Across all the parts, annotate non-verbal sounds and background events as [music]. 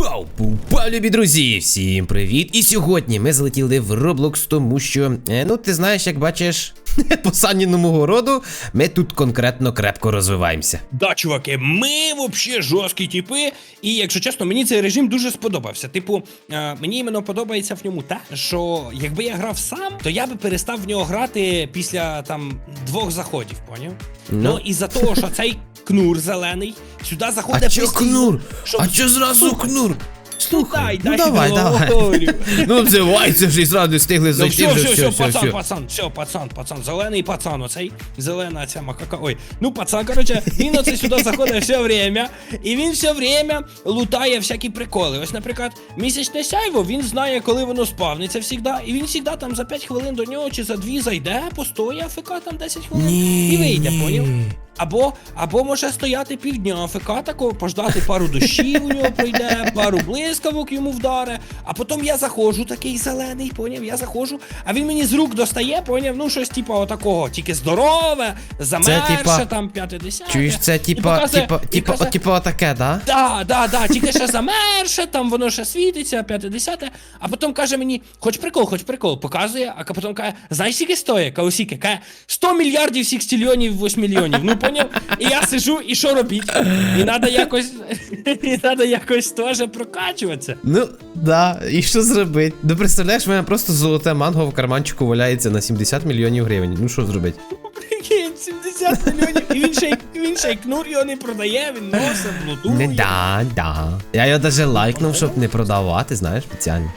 Пау, пау, любі друзі! Всім привіт! І сьогодні ми залетіли в Roblox, тому що, е, ну ти знаєш, як бачиш, [laughs] по саніному городу ми тут конкретно крепко розвиваємося. Да, чуваки, ми вообще жорсткі типи. І якщо чесно, мені цей режим дуже сподобався. Типу, е, мені іменно подобається в ньому те, що якби я грав сам, то я би перестав в нього грати після там двох заходів, поняв? Ну. Ну, із-за того, що цей кнур зелений сюди заходить. А чо постійно, кнур? щоб- А чо зразу Слухай, кнур? Слухай, дай, ну давай, давай. договорю. [laughs] Ну обзивайся вже і зразу встигли Ну зайти все, вже все, все, пацан, все. пацан, все, пацан, пацан, зелений пацан, оцей зелена ця макака. Ой, ну пацан, короче, він оце сюди заходить все время, і він все время лутає всякі приколи. Ось, наприклад, місячне сяйво, він знає, коли воно спавниться завжди, і він завжди там за 5 хвилин до нього чи за 2 зайде, постоє АФК там 10 хвилин Ні, і вийде, ні. Або, або може стояти півдня АФК такого, пождати пару дощів у нього пройде, пару блискавок йому вдаре, а потім я заходжу, такий зелений, поняв, я заходжу, а він мені з рук достає, поняв, ну щось типа отакого, тільки здорове, замерше, типа- там 50. Чуєш, це типа, типа, типа, о, типа отаке, да? Да, да, да, тільки ще замерше, там воно ще світиться, 50, а потім каже мені, хоч прикол, хоч прикол, показує, а потім каже, знаєш, скільки стоїть? Каусіки, каже, 100 мільярдів сікстильйонів, 8 мільйонів. Ну, поняв? І я сижу, і що робіть? І треба якось, і треба якось теж прокачуватися. Ну, да, і що зробити? Ну представляєш, в мене просто золоте манго в карманчику валяється на 70 мільйонів гривень. Ну що зробити? Прикинь, 70 мільйонів, і він ще, він ще й кнур його не продає, він носить, блудує. Не да, да. Я його даже лайкнув, щоб не продавати, знаєш, спеціально.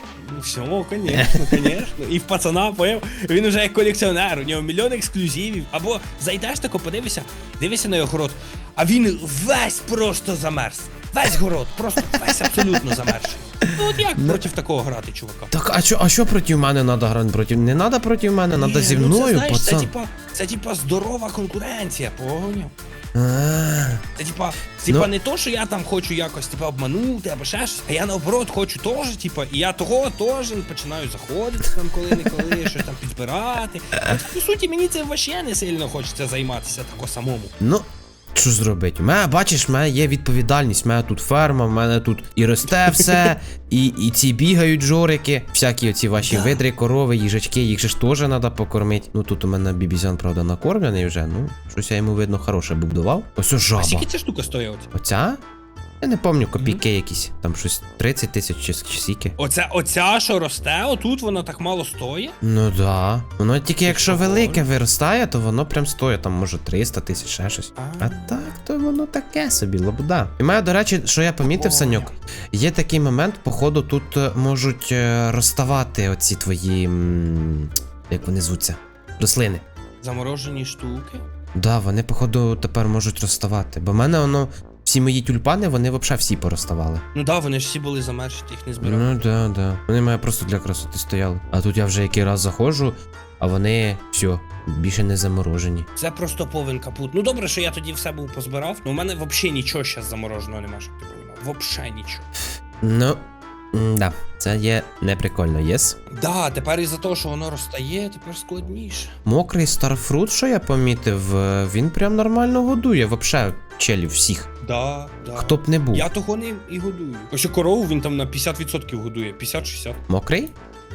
Ну все, конечно, конечно. І в пацана поняв, він уже як колекціонер, у нього мільйон ексклюзивів. Або зайдеш тако, подивися, дивися на його город, а він весь просто замерз. Весь город, просто весь абсолютно замерзший. Ну от як проти такого грати, чувака? Так, а що, а що проти мене треба грати? Проти... Не треба проти мене, треба зі ну, мною, це, знаєш, пацан. Це типа, це типа здорова конкуренція, поняв? А, Типа, типа Ну. не то, що я там хочу якось типа обманути або ще щось, а я наоборот хочу теж, типа, і я того теж починаю заходити там коли-не-коли, [laughs] щось там підбирати. По суті, мені це вообще не сильно хочеться займатися тако самому. Ну, що зробити? У мене, бачиш, в мене є відповідальність, в мене тут ферма, в мене тут і росте все, і, і ці бігають жорики, всякі оці ваші Да. видри, корови, їжачки, їх же ж теж треба покормити. Ну тут у мене бібізян, правда, накормлений вже. Ну, щось я йому видно хороше будував. Ось жаба. А скільки ця штука стоїть? Оця? Я не пам'ятаю, копійки якісь. Там щось 30 тисяч чи скільки. Оця, оця, що росте, отут вона так мало стоїть. Ну да. Воно тільки якщо велике виростає, то воно прям стоїть, там може 300 тисяч, ще щось. А. А так, то воно таке собі, лабуда. І маю, до речі, що я помітив. Саньок, є такий момент, походу, тут е, можуть е, розставати оці твої. Як вони звуться? Рослини. Заморожені штуки. Да, вони, походу, тепер можуть розставати. Бо в мене воно. Всі мої тюльпани, вони взагалі всі пороставали. Ну да, вони ж всі були замерзші, їх не збирали. Ну да, да. Вони мене просто для красоти стояли. А тут я вже який раз заходжу, а вони все, більше не заморожені. Це просто повен капут. Ну добре, що я тоді все був позбирав. але у мене взагалі нічого зараз замороженого немає, щоб ти розумів. Взагалі нічого. Ну, да, це є неприкольно, єс. Да, тепер із-за того, що воно розтає, тепер складніше. Мокрий старфрут, що я помітив, е, він прям нормально годує, вообще, челів всіх. Да, да. Хто б не був. Я того не і годую. Ось корову він там на 50% годує, 50-60. Мокрий?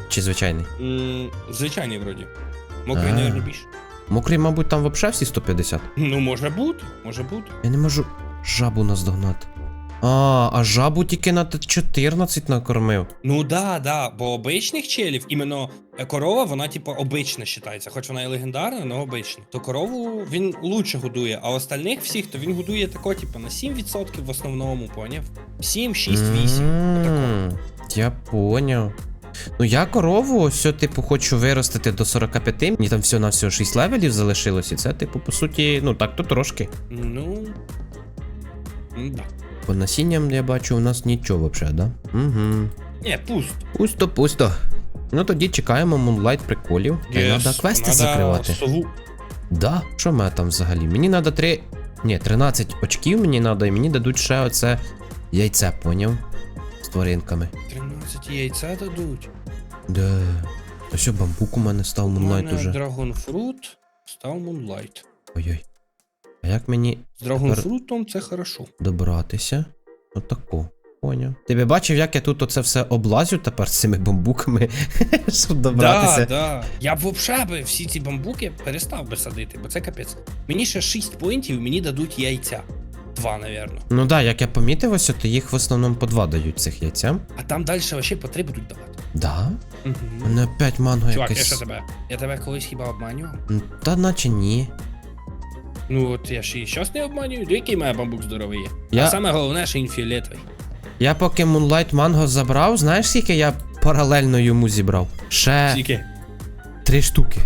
Чи звичайний? М, Звичайний вроді. Мокрий, А. мабуть, більше. Мокрий, мабуть, там вообще всі 150. Ну, може бути, може бути. Я не можу жабу наздогнати. А, а жабу тільки на 14 накормив. Ну да, да, бо обичних челів, іменно е, корова, вона типу обична вважається, хоч вона і легендарна, але обична. То корову він лучше годує, а остальних всіх, то він годує тако, типу, на 7% в основному, поняв? 7, 6, 8. Отако. Я поняв. Ну я корову, ось, типу, хочу виростити до 45, мені там всього на всього 6 левелів залишилось, і це, типу, по суті, ну так то трошки. Ну. Да. По насінням я бачу, у нас нічого взагалі, да? Угу. Ні, пуст. Пусто, пусто. Ну тоді чекаємо Moonlight приколів. Та й Yes, треба квести надо закривати. Сову. Да, що в мене там взагалі? Мені треба 3. Ні, 13 очків мені треба, і мені дадуть ще оце яйце, поняв? З тваринками. 13 яйця дадуть. Де? А що бамбук у мене став У Moonlight мене уже. драгонфрут став Moonlight. Ой-ой. А як мені З драгонфрутом це хорошо. добратися? Отако. Поняв. Ти би бачив, як я тут оце все облазю тепер з цими бамбуками, [laughs] щоб добратися. Да, да. Я б взагалі всі ці бамбуки перестав би садити, бо це капець. Мені ще 6 поінтів, мені дадуть яйця. Два, навірно. Ну да, як я помітив, ось то їх в основному по два дають цих яйця. А там далі ще по три будуть давати. Да? Угу. мене опять манго Чувак, я що тебе? Я тебе колись хіба обманював? М, Та наче ні. Ну от я ж і щас не обманюю. Який має бамбук здоровий є. Я- А саме головне, що він фіолетовий. Я поки Moonlight Mango забрав, знаєш скільки я паралельно йому зібрав? Ще Скільки? три штуки.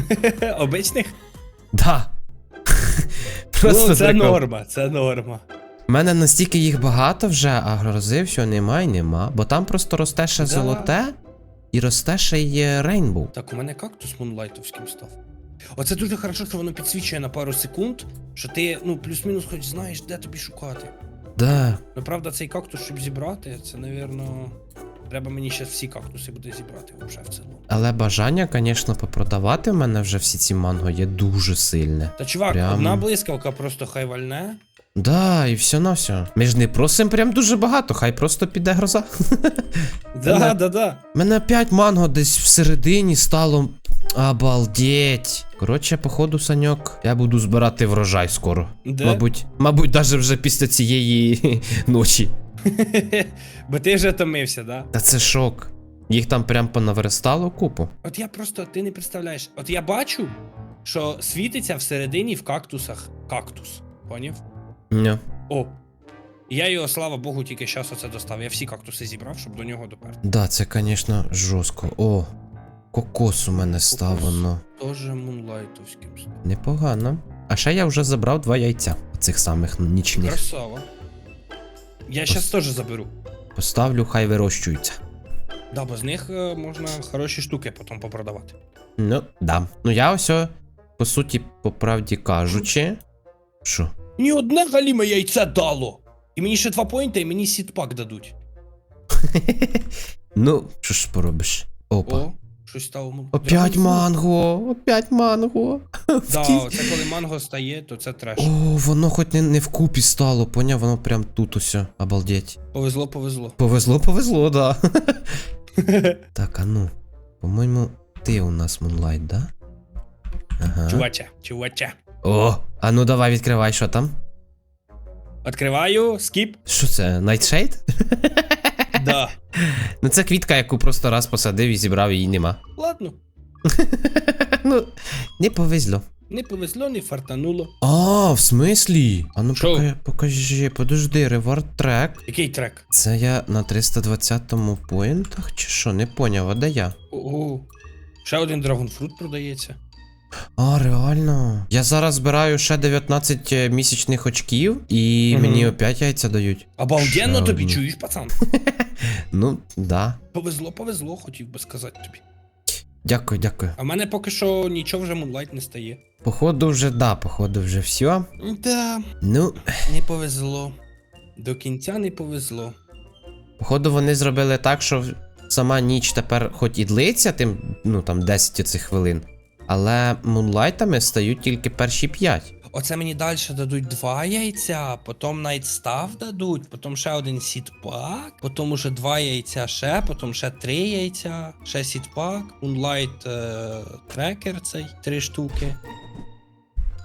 [laughs] Обичних? Да. [laughs] Просто ну, це прикол. норма, це норма. У мене настільки їх багато вже, а грози все нема й нема. Бо там просто росте ще Да. золоте і росте ще й рейнбоу. Так, у мене кактус мунлайтовським став. Оце дуже хорошо, що воно підсвічує на пару секунд, що ти, ну, плюс-мінус хоч знаєш, де тобі шукати. Да. Ну, правда, цей кактус, щоб зібрати, це, навірно. Треба мені ще всі кактуси буде зібрати вже в цілому. Але бажання, звісно, попродавати в мене вже всі ці манго є дуже сильне. Та чувак, Прям. одна блискавка просто хай вальне. Да, і все на все. Ми ж не просимо прям дуже багато, хай просто піде гроза. Да, да, да. Мене 5 манго десь всередині стало. Обалдеть. Коротше, походу, Саньок, я буду збирати врожай скоро. Де? Мабуть, мабуть, даже вже після цієї [laughs] ночі. [laughs] Бо ти вже томився, да? Та це шок. Їх там прям понаверстало купу. От я просто, ти не представляєш. От я бачу, що світиться всередині в кактусах кактус. Поняв? Ня. О. Я його, слава Богу, тільки зараз оце достав. Я всі кактуси зібрав, щоб до нього доперти. Да, це, звісно, жорстко. О, кокос у мене став воно. Тоже мунлайтовським. Непогано. А ще я вже забрав два яйця. Цих самих нічних. Красава. Я зараз теж заберу. Поставлю, хай вирощуються. Да, бо з них е, можна хороші штуки потім попродавати. Ну, да. Ну я ось, по суті, по правді кажучи. Що? Ні одне галіме яйце дало. І мені ще два поінти, і мені сітпак дадуть. [laughs] Ну, що ж поробиш? Опа. О, щось стало. Опять манго, опять манго. Да, [laughs] це коли манго стає, то це треш. О, воно хоч не, не вкупі стало, поняв, воно прям тут усе. Обалдеть. Повезло, повезло. Повезло, повезло, да. [laughs] так, а ну. По-моєму, ти у нас Мунлайт, да? Ага. Чувача, чувача. О, а ну давай відкривай, що там? Відкриваю, скіп. Що це? Nightshade? [laughs] Да. ну це квітка, яку просто раз посадив і зібрав, і її нема. Ладно. [laughs] ну, не повезло. Не повезло, не фартануло. А, в смислі? А ну Що? покажи, покажи, подожди, ревард трек. Який трек? Це я на 320-му поінтах чи що? Не поняв, а де я? Ого. Ще один драгонфрут продається. А, реально. Я зараз збираю ще 19 місячних очків, і Мгм. мені опять яйця дають. Обалденно Ще тобі одні. чуєш, пацан. [laughs] Ну, да. Повезло, повезло, хотів би сказати тобі. Дякую, дякую. А в мене поки що нічого вже мунлайт не стає. Походу вже да, походу вже все. Да, Ну, не повезло. До кінця не повезло. походу вони зробили так, що сама ніч тепер хоч і длиться, тим, ну там 10 цих хвилин. Але мунлайтами стають тільки перші 5. Оце мені далі дадуть два яйця, потім навіть став дадуть, потім ще один сітпак, потім уже два яйця ще, потім ще три яйця, ще сітпак, Moonlight е, трекер цей, три штуки.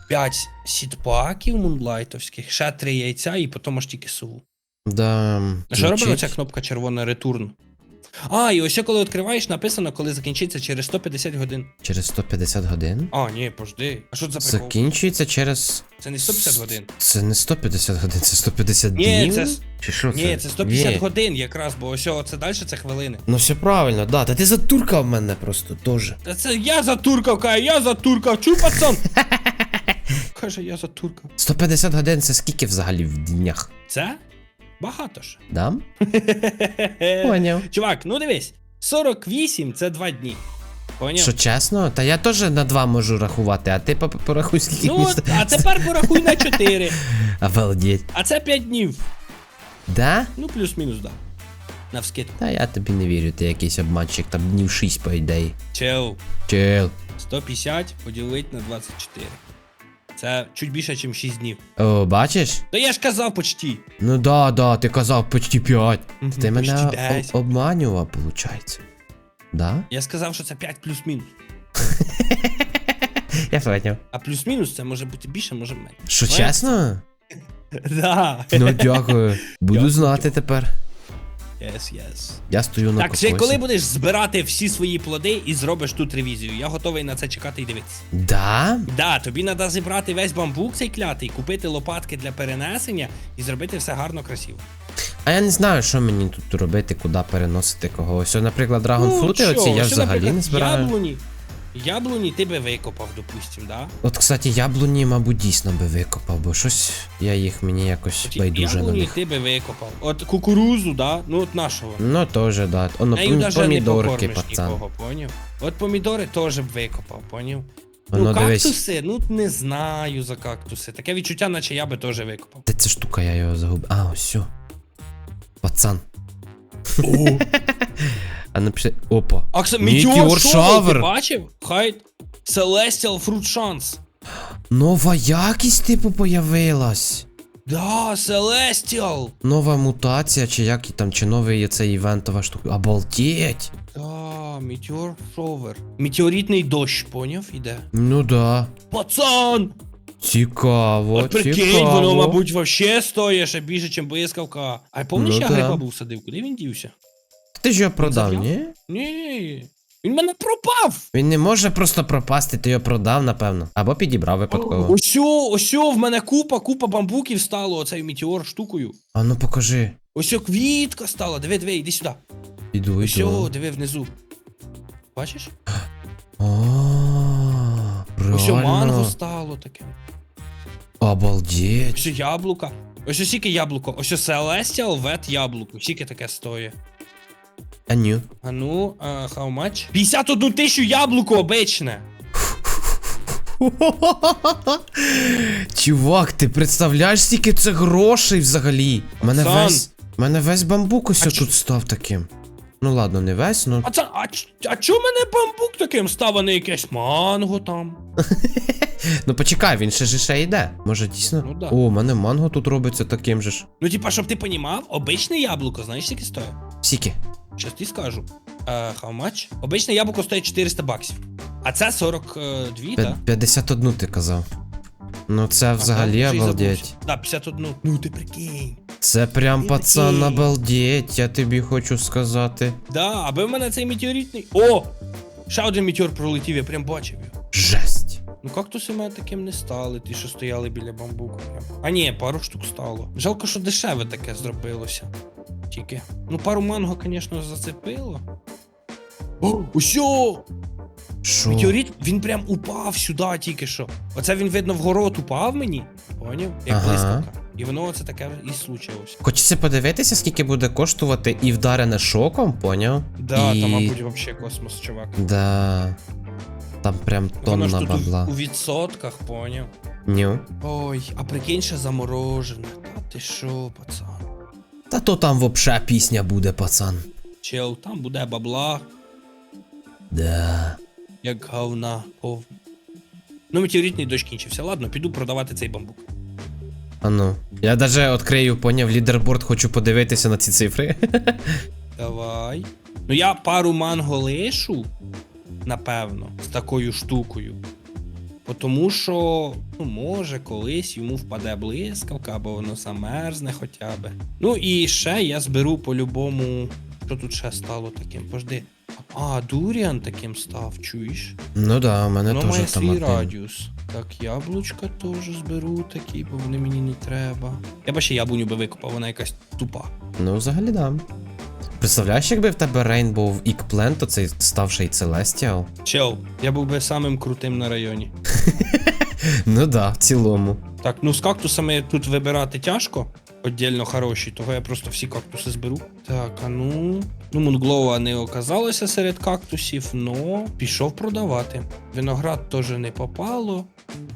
П'ять сітпаків мунлайтовських, ще три яйця і потім аж тільки сову. Да. Що звучить. оця кнопка червона ретурн? А, і ось ще коли відкриваєш, написано, коли закінчиться через 150 годин. Через 150 годин. А, ні, пожди. А що це за прикол? Закінчується через. Це не 150 годин. Це не 150 годин, це 150 Ні, днів. це Чи що це? Ні, це 150 Ні. годин якраз, бо ось це далі це хвилини. Ну все правильно, да. Та ти затуркав мене просто теж. Та це я затуркав, каже, я затуркав, чуй, пацан? [laughs] Каже, я затуркав. 150 годин це скільки взагалі в днях? Це багато ж. Да? Поняв. Чувак, ну дивись, 48 це 2 дні. Поняв? Що чесно? Та я теж на два можу рахувати, а ти по- порахуй скільки Ну, от, а тепер порахуй на 4. [laughs] Обалдеть. А це 5 днів. Да? Ну, плюс-мінус, да. Навскидку. Та я тобі не вірю, ти якийсь обманщик, там днів 6 по ідеї. Чел. Чел. 150 поділити на 24. Це чуть більше, ніж 6 днів. О, бачиш? Та я ж казав почти. Ну да, да, ти казав почти 5. Мгм, Ти мене почти об- обманював, виходить. Да? Я сказав, що це 5 плюс-мінус. [laughs] Я поняв. А плюс-мінус це може бути більше, може менше. Що, чесно? [laughs] Да. Ну дякую. Буду Дякую. знати тепер. Yes, yes. Я стою на Так, ще кокосі. коли будеш збирати всі свої плоди і зробиш тут ревізію. Я готовий на це чекати і дивитися. Да? Да, тобі треба зібрати весь бамбук цей клятий, купити лопатки для перенесення і зробити все гарно красиво. А я не знаю, що мені тут робити, куди переносити когось. Ось, наприклад, драгонфрути Ну, що, оці я Що, взагалі наприклад, не збираю. Яблуні. Яблуні ти би викопав, допустим, да? От, кстати, яблуні, мабуть, дійсно би викопав, бо щось я їх мені якось От байдуже на яблуні них. ти би викопав. От кукурузу, да? Ну от нашого. Ну, теж, да. Оно, Нею не помідорки, покормиш пацан. нікого, поняв? От помідори теж б викопав, поняв? Воно, ну, дивись. кактуси, ну не знаю за кактуси. Таке відчуття, наче я би теж викопав. Де ця штука, я його загубив. А, ось все. Пацан. О, [laughs] А напиши. Опа. а кстати, Meteor Meteor Shower, Shower. ти бачив? Хай Celestial Fruit Chance. Нова якість, типу, появилась. Да, Celestial. Нова мутація, чи як і там, чи новий цей івентова штука. Обалдеть. Да, Meteor Shower. Метеоритний дощ, поняв? Іде. Ну да. Пацан! Цікаво, От прикинь, цікаво. воно, мабуть, вообще стоїть ще більше, ніж блискавка. А помниш, Ну я да. гриба був садив, куди він дівся? Ти ж його продав, ні? Ні. Він мене пропав! Він не може просто пропасти, ти його продав, напевно. Або підібрав випадково. Осьо, осьо, в мене купа, купа бамбуків стало оцей метеор штукою. А ну покажи. Осьо квітка стала. Диви, диви, іди сюди. Іду, іду. диви внизу. Бачиш? [gasps] А, Осьо манго стало таке. Обалдеть. Осьо яблука. Ось скільки яблуко. Ось Celestial Wet яблуко. Скільки таке стоїть. А ню. А ну, а, how much? 51 тисячу яблуко обичне. Чувак, ти представляєш, скільки це грошей взагалі? Мене Пацан. весь. Мене весь бамбук ось А тут чо- став таким. Ну ладно, не весь, ну. А це, а, ч- а чого мене бамбук таким став, а не якесь манго там? [laughs] Ну почекай, він ще ж ще йде. Може дійсно. Ну да. О, у мене манго тут робиться таким же ж. Ну, типа, щоб ти понімав, обичне яблуко, знаєш, скільки стоїть? Скільки? Щас ти скажу. Uh, how much? Обичне яблуко стоїть 400 баксів. А це 42, П'я- так? 51 ти казав. Ну це взагалі обалдеть. Так, 51. Ну ти прикинь. Це прям Ти пацан обалдеть, я тобі хочу сказати. Да, аби в мене цей метеоритний. О! Ще один метеор пролетів, я прям бачив його. Жесть. Ну кактуси мене таким не стали, ті, що стояли біля бамбуку. А ні, пару штук стало. Жалко, що дешеве таке зробилося. Тільки. Ну, пару манго, звісно, зацепило. О, усьо! Що? Метеорит, він прям упав сюди тільки що. Оце він, видно, в город упав мені. Поняв? Як Ага. блискавка. І воно оце таке і случилось. Хочеться подивитися, скільки буде коштувати і вдарене шоком, поняв? Да, і... там, мабуть, вообще космос, чувак. Да. Там прям Воно ж тонна тут бабла. у відсотках, поняв. Ню. Ой, а прикинь, ще заморожене. Та ти що, пацан? Та то там вообще пісня буде, пацан. Чел, там буде бабла, Да. як говна повна. Ну, метеоритний дощ кінчився. Ладно, піду продавати цей бамбук. А ну. Я даже відкрию, поняв, лідерборд, хочу подивитися на ці цифри. [laughs] Давай. Ну я пару манго лишу, напевно, з такою штукою. Тому що, ну, може, колись йому впаде блискавка, або воно замерзне хоча б. Ну і ще я зберу по-любому. Що тут ще стало таким? Пожди. А, Дуріан таким став, чуєш? ну да, у мене Воно теж свій томатний. радіус. Так, яблучка теж зберу такі, бо вони мені не треба. Я б ще яблуню би викопав, вона якась тупа. Ну, взагалі да. Представляєш, якби в тебе Rainbow Eggplant, то цей ставший Celestial? Чел, я був би самим крутим на районі. [laughs] Ну да, в цілому. Так, ну з кактусами тут вибирати тяжко. Отдельно хороші, того я просто всі кактуси зберу. Так, а ну. Ну, Мунглоуа не оказалося серед кактусів, но пішов продавати. Виноград теж не попало.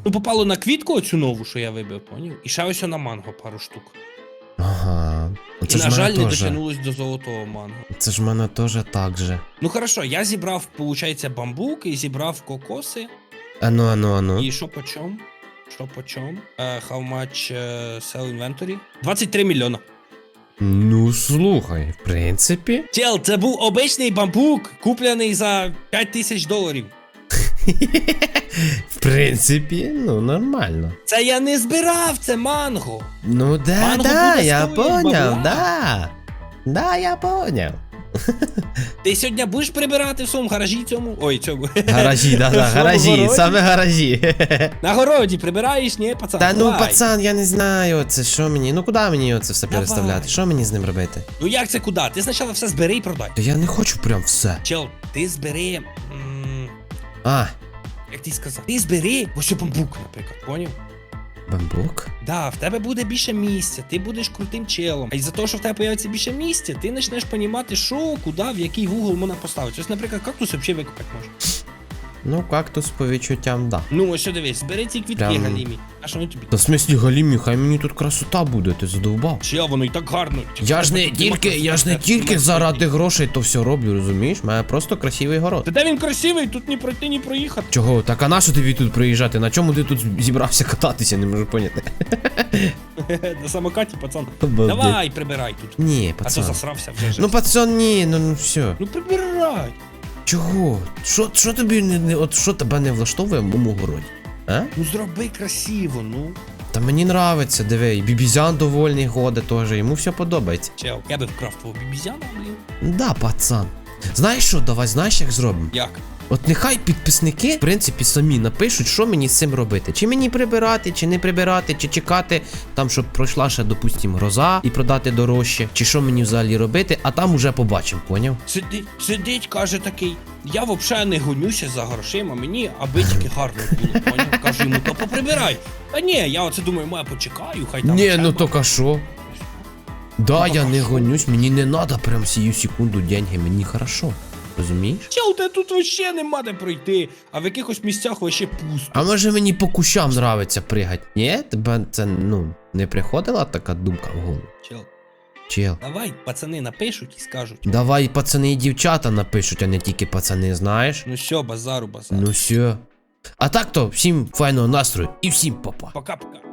Ну, попало на квітку оцю нову, що я вибив, поняв? І ще ось на манго пару штук. Ага. Це і, ж на жаль, не теж. дотягнулось до золотого манго. Це ж в мене теж так же. Ну хорошо, я зібрав, виходить, бамбук і зібрав кокоси. Ану, ану, ану. І що по чому? Що по чому? Uh, how much uh, sell inventory? 23 мільйона. Ну слухай, в принципі. Чел, це був обичний бамбук, куплений за 5 тисяч доларів. В принципі, ну нормально. Це я не збирав, це манго. Ну да, Манго да, буде я поняв, бабла. да. Да, я поняв. [laughs] Ти сьогодні будеш прибирати в своєму гаражі цьому? Ой, цьому. Гаражі, да, да, [laughs] гаражі, городі? саме гаражі. На городі прибираєш, ні, пацан? Та ну, Давай. пацан, я не знаю, це що мені. Ну куди мені оце все Давай. переставляти? Що мені з ним робити? Ну як це куди? Ти спочатку все збери і продай. Та я не хочу прям все. Чел, ти збери. А, Як ти сказав? Ти збери ось бамбук, наприклад, поняв? бамбук? Да, в тебе буде більше місця, ти будеш крутим челом. А із-за того, що в тебе появиться більше місця, ти почнеш понімати, що, куди, в який вугол можна поставити. Ось, наприклад, кактус взагалі викопати можна. Ну, кактус по відчуттям, да. Ну, ось що дивись, збери ці квітки Прям- галімі. А що вони тобі? Та в смислі галімі, хай мені тут красота буде, ти задовбав. Чел, воно і так гарно. Я ж не тільки, я ж не тільки заради грошей то все роблю, розумієш? У мене просто красивий город. Та де він красивий, тут ні пройти, ні проїхати. Чого? Так а на що тобі тут приїжджати? На чому ти тут зібрався кататися, не можу поняти. [laughs] На самокаті, пацан. Давай, прибирай тут. Ні, А то пацан. засрався вже. Ну, пацан, ні, ну, ну все. Ну прибирай. Чого? Що, що тобі не, не от що тебе не влаштовує в моєму городі? А? Ну зроби красиво, ну. Та мені нравиться, диви, і бібізян довольний годе теж, йому все подобається. Чел, я би вкрав твого бібізяна, блін. Да, пацан. Знаєш що, давай знаєш, як зробимо? Як? От нехай підписники, в принципі, самі напишуть, що мені з цим робити. Чи мені прибирати, чи не прибирати, чи чекати, там, щоб пройшла ще, допустим, гроза і продати дорожче, чи що мені взагалі робити, а там уже побачимо, поняв? Сидить, сидить, каже такий. Я взагалі не гонюся за грошима, мені аби тільки гарно було, поняв? [laughs] Кажу йому, то поприбирай. Та ні, я оце думаю, я почекаю, хай там. Ні, ну то що? Да, Ну, я не що? гонюсь, мені не надо прям сію секунду деньги, мені хорошо. Розумієш? Чел, те тут вообще нема де пройти, а в якихось місцях вообще пусто. А може мені по кущам нравиться пригати? Ні? Тебе це, ну, не приходила така думка в голову? Чел, Чел. давай, пацани напишуть і скажуть. Давай пацани і дівчата напишуть, а не тільки пацани, знаєш? Ну все, базару, базару. Ну все. А так то, всім файного настрою і всім па-па. Пока-пока.